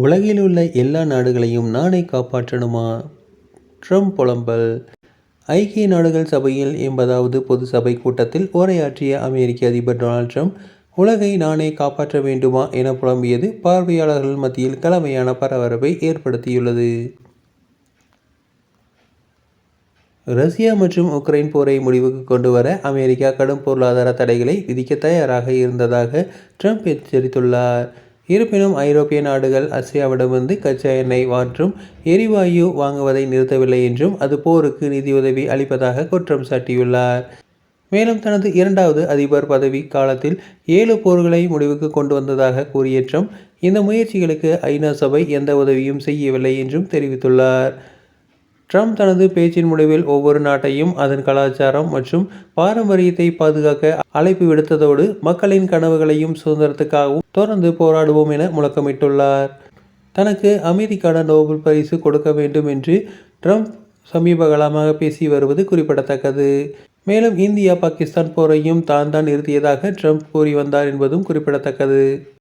உலகில் உள்ள எல்லா நாடுகளையும் நானே காப்பாற்றணுமா? ட்ரம்ப் புலம்பல். ஐக்கிய நாடுகள் சபையில் எண்பதாவது பொது சபை கூட்டத்தில் உரையாற்றிய அமெரிக்க அதிபர் டொனால்ட் ட்ரம்ப் உலகை நானே காப்பாற்ற வேண்டுமா? என புலம்பியது பார்வையாளர்கள் மத்தியில் கலவையான பரபரப்பை ஏற்படுத்தியுள்ளது. ரஷ்யா மற்றும் உக்ரைன் போரை முடிவுக்கு கொண்டு வர அமெரிக்கா கடும் பொருளாதார தடைகளை விதிக்க தயாராக இருந்ததாக ட்ரம்ப் எச்சரித்துள்ளார். இருப்பினும் ஐரோப்பிய நாடுகள் ரஷ்யாவிடமிருந்து கச்சா எண்ணெய் மற்றும் எரிவாயு வாங்குவதை நிறுத்தவில்லை என்றும் அது போருக்கு நிதியுதவி அளிப்பதாக குற்றம் சாட்டியுள்ளார். மேலும் தனது இரண்டாவது அதிபர் பதவி காலத்தில் ஏழு போர்களை முடிவுக்கு கொண்டு வந்ததாக கூறிய ட்ரம்ப் இந்த முயற்சிகளுக்கு ஐநா சபை எந்த உதவியும் செய்யவில்லை என்றும் தெரிவித்துள்ளார். ட்ரம்ப் தனது பேச்சின் முடிவில் ஒவ்வொரு நாட்டையும் அதன் கலாச்சாரம் மற்றும் பாரம்பரியத்தை பாதுகாக்க அழைப்பு விடுத்ததோடு மக்களின் கனவுகளையும் சுதந்திரத்துக்காகவும் தொடர்ந்து போராடுவோம் என முழக்கமிட்டுள்ளார். தனக்கு அமைதிக்கான நோபல் பரிசு கொடுக்க வேண்டும் என்று ட்ரம்ப் சமீப காலமாக பேசி வருவது குறிப்பிடத்தக்கது. மேலும் இந்தியா பாகிஸ்தான் போரையும் தான் தான் நிறுத்தியதாக ட்ரம்ப் கூறி வந்தார் என்பதும் குறிப்பிடத்தக்கது.